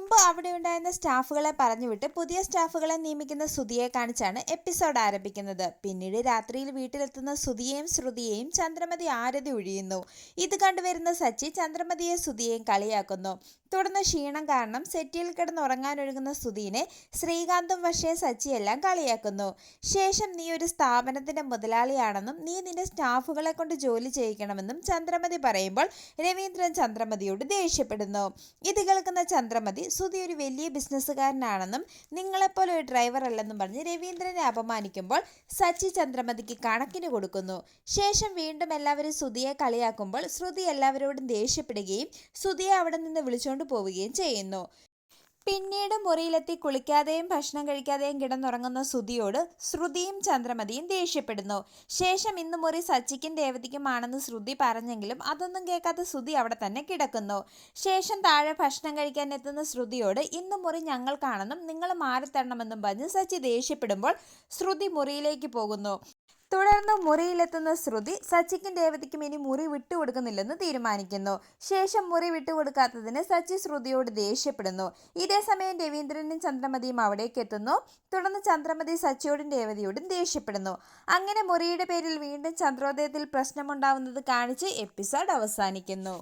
മുമ്പ് അവിടെ ഉണ്ടായിരുന്ന സ്റ്റാഫുകളെ പറഞ്ഞുവിട്ട് പുതിയ സ്റ്റാഫുകളെ നിയമിക്കുന്ന സുധിയെ കാണിച്ചാണ് എപ്പിസോഡ് ആരംഭിക്കുന്നത്. പിന്നീട് രാത്രിയിൽ വീട്ടിലെത്തുന്ന സുധിയെയും ശ്രുതിയെയും ചന്ദ്രമതി ആരതി ഒഴിയുന്നു. ഇത് കണ്ടുവരുന്ന സച്ചി ചന്ദ്രമതിയെ സുധിയെയും കളിയാക്കുന്നു. തുടർന്ന് ക്ഷീണം കാരണം സെറ്റിയിൽ കിടന്നുറങ്ങാനൊഴുകുന്ന സുധീനെ ശ്രീകാന്തും പക്ഷേ സച്ചിയെല്ലാം കളിയാക്കുന്നു. ശേഷം നീ ഒരു സ്ഥാപനത്തിന്റെ മുതലാളിയാണെന്നും നീ നിന്റെ സ്റ്റാഫുകളെ കൊണ്ട് ജോലി ചെയ്യിക്കണമെന്നും ചന്ദ്രമതി പറയുമ്പോൾ രവീന്ദ്രൻ ചന്ദ്രമതിയോട് ദേഷ്യപ്പെടുന്നു. ഇത് കേൾക്കുന്ന ചന്ദ്രമതി സുധി ഒരു വലിയ ബിസിനസ്സുകാരനാണെന്നും നിങ്ങളെപ്പോലെ ഒരു ഡ്രൈവർ അല്ലെന്നും പറഞ്ഞ് രവീന്ദ്രനെ അപമാനിക്കുമ്പോൾ സച്ചി ചന്ദ്രമതിക്ക് കണക്കിന് കൊടുക്കുന്നു. ശേഷം വീണ്ടും എല്ലാവരും സുധിയെ കളിയാക്കുമ്പോൾ ശ്രുതി എല്ലാവരോടും ദേഷ്യപ്പെടുകയും സുധിയെ അവിടെ നിന്ന് വിളിച്ചുകൊണ്ട് പോവുകയും ചെയ്യുന്നു. പിന്നീട് മുറിയിലെത്തി കുളിക്കാതെയും ഭക്ഷണം കഴിക്കാതെയും കിടന്നുറങ്ങുന്ന സുധിയോട് ശ്രുതിയും ചന്ദ്രമതിയും ദേഷ്യപ്പെടുന്നു. ശേഷം ഇന്ന് മുറി സച്ചിക്കും ദേവതിക്കുമാണെന്ന് ശ്രുതി പറഞ്ഞെങ്കിലും അതൊന്നും കേൾക്കാത്ത ശ്രുതി അവിടെ തന്നെ കിടക്കുന്നു. ശേഷം താഴെ ഭക്ഷണം കഴിക്കാൻ എത്തുന്ന ശ്രുതിയോട് ഇന്ന് മുറി ഞങ്ങൾക്കാണെന്നും നിങ്ങൾ മാറിത്തരണമെന്നും പറഞ്ഞ് സച്ചി ദേഷ്യപ്പെടുമ്പോൾ ശ്രുതി മുറിയിലേക്ക് പോകുന്നു. തുടർന്ന് മുറിയിലെത്തുന്ന ശ്രുതി സച്ചിക്കും രേവതിക്കും ഇനി മുറി വിട്ടുകൊടുക്കുന്നില്ലെന്ന് തീരുമാനിക്കുന്നു. ശേഷം മുറി വിട്ടുകൊടുക്കാത്തതിന് സച്ചി ശ്രുതിയോട് ദേഷ്യപ്പെടുന്നു. ഇതേസമയം രവീന്ദ്രനും ചന്ദ്രമതിയും അവിടേക്ക് എത്തുന്നു. തുടർന്ന് ചന്ദ്രമതി സച്ചിയോടും രേവതിയോടും ദേഷ്യപ്പെടുന്നു. അങ്ങനെ മുറിയുടെ പേരിൽ വീണ്ടും ചന്ദ്രോദയത്തിൽ പ്രശ്നമുണ്ടാവുന്നത് കാണിച്ച് എപ്പിസോഡ് അവസാനിക്കുന്നു.